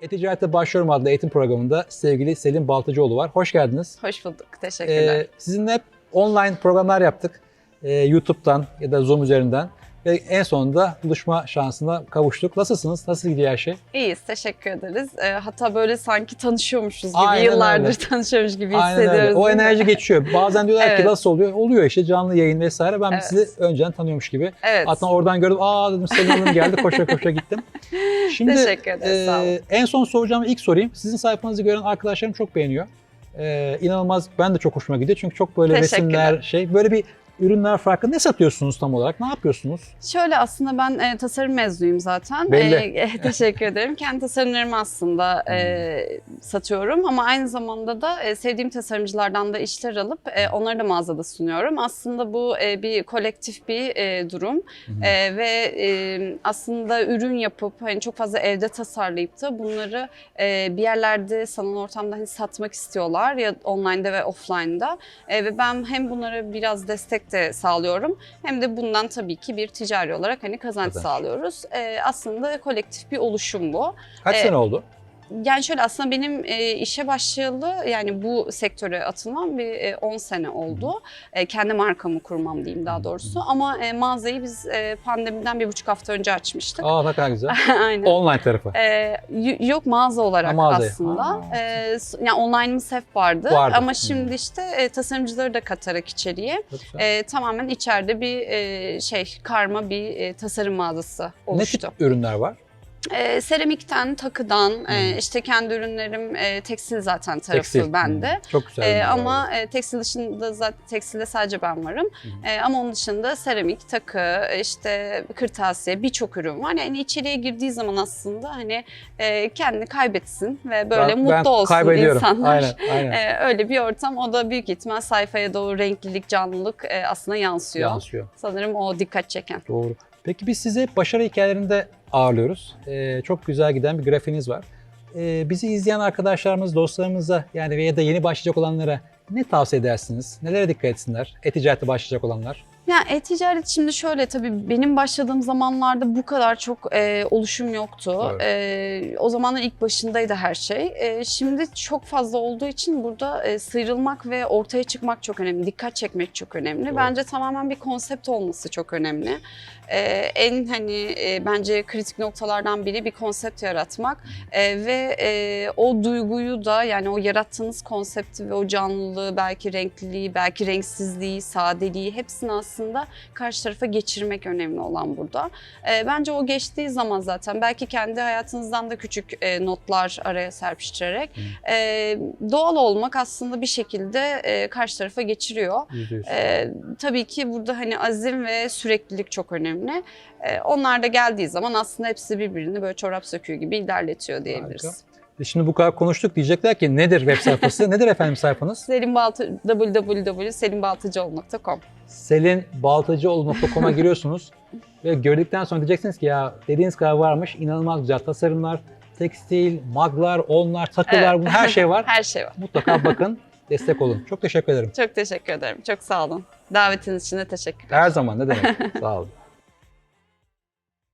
E-Ticarete Başlıyorum adlı eğitim programında sevgili Selim Baltacıoğlu var. Hoş geldiniz. Hoş bulduk. Teşekkürler. Ee, sizinle hep online programlar yaptık. Ee, YouTube'dan ya da Zoom üzerinden. Ve en sonunda buluşma şansına kavuştuk. Nasılsınız? Nasıl gidiyor her şey? İyiyiz. Teşekkür ederiz. Ee, hatta böyle sanki tanışıyormuşuz gibi, Aynen yıllardır öyle. tanışıyormuş gibi Aynen hissediyoruz. öyle. O enerji geçiyor. Bazen diyorlar ki Evet. nasıl oluyor? Oluyor işte canlı yayın vesaire. Ben Evet. sizi önceden tanıyormuş gibi. Evet. Hatta oradan gördüm. Aa dedim Selim Hanım geldi. Koşa koşa gittim. Şimdi Teşekkür ederiz. sağ olun. En son soracağım ilk sorayım. Sizin sayfanızı gören arkadaşlarım çok beğeniyor. Ee, inanılmaz ben de çok hoşuma gidiyor. Çünkü çok böyle resimler şey böyle bir ürünler farklı. Ne satıyorsunuz tam olarak? Ne yapıyorsunuz? Şöyle aslında ben e, tasarım mezunuyum zaten. Belli. E, teşekkür ederim. Kendi tasarımlarımı aslında e, satıyorum ama aynı zamanda da e, sevdiğim tasarımcılardan da işler alıp e, onları da mağazada sunuyorum. Aslında bu e, bir kolektif bir e, durum E, ve e, aslında ürün yapıp hani çok fazla evde tasarlayıp da bunları e, bir yerlerde sanal ortamda hani satmak istiyorlar ya online'da ve offline'da. E, ve ben hem bunlara biraz destek de sağlıyorum hem de bundan tabii ki bir ticari olarak hani kazanç Kazanç. sağlıyoruz. E, aslında kolektif bir oluşum bu. Kaç Ee, sene oldu? Yani şöyle aslında benim e, işe başlayalı yani bu sektöre atılmam bir e, 10 sene oldu. E, kendi markamı kurmam diyeyim daha doğrusu. Ama e, mağazayı biz e, pandemiden bir buçuk hafta önce açmıştık. Aa ne kadar güzel. Aynen. Online tarafı. Y- yok mağaza olarak Ha, mağazaya. aslında. Ha. S- yani online'ımız hep vardı. Vardı. Ama şimdi işte e, tasarımcıları da katarak içeriye e, tamamen içeride bir e, şey karma bir e, tasarım mağazası ne oluştu. tip ürünler var? E, seramikten, takıdan, e, Hmm. işte kendi ürünlerim e, tekstil zaten tarafı Tekstil. bende. Hmm, Çok güzel. E, ama e, tekstil dışında zaten tekstilde sadece ben varım. Hı. E, ama onun dışında seramik, takı, işte kırtasiye birçok ürün var. Yani içeriye girdiği zaman aslında hani e, kendini kaybetsin ve böyle Ben- mutlu ben olsun kaybediyorum. insanlar. Aynen, aynen. E, öyle bir ortam. O da büyük ihtimal sayfaya doğru renklilik, canlılık e, aslında yansıyor. Yansıyor. Sanırım o dikkat çeken. Doğru. Peki biz sizi hep başarı hikayelerinde ağırlıyoruz. Ee, çok güzel giden bir grafiğiniz var. Ee, bizi izleyen arkadaşlarımız, dostlarımıza yani veya da yeni başlayacak olanlara ne tavsiye edersiniz? Nelere dikkat etsinler? E-ticarete başlayacak olanlar. Ya e-ticaret şimdi şöyle tabii benim başladığım zamanlarda bu kadar çok e, oluşum yoktu. Evet. E, o zamanlar ilk başındaydı her şey. E, şimdi çok fazla olduğu için burada e, sıyrılmak ve ortaya çıkmak çok önemli. Dikkat çekmek çok önemli. Doğru. Bence tamamen bir konsept olması çok önemli. E, en hani e, bence kritik noktalardan biri bir konsept yaratmak E, ve e, o duyguyu da yani o yarattığınız konsepti ve o canlılığı belki renkliliği, belki renksizliği, sadeliği hepsini aslında karşı tarafa geçirmek önemli olan burada. E, bence o geçtiği zaman zaten belki kendi hayatınızdan da küçük e, notlar araya serpiştirerek e, doğal olmak aslında bir şekilde e, karşı tarafa geçiriyor. Ee, tabii ki burada hani azim ve süreklilik çok önemli. Ee, onlar da geldiği zaman aslında hepsi birbirini böyle çorap söküğü gibi ilerletiyor diyebiliriz. Harika. E Şimdi bu kadar konuştuk diyecekler ki nedir web sayfası? nedir efendim sayfanız? Selim Baltı, www.selimbaltıcıoğlu.com selinbaltacıoğlu.com'a giriyorsunuz ve gördükten sonra diyeceksiniz ki ya dediğiniz kadar varmış inanılmaz güzel tasarımlar, tekstil, maglar, onlar, takılar, Evet. bunun her şey var. Her şey var. Mutlaka bakın, destek olun. Çok teşekkür ederim. Çok teşekkür ederim. Çok sağ olun. Davetiniz için de teşekkürler. Her zaman ne demek. Sağ olun.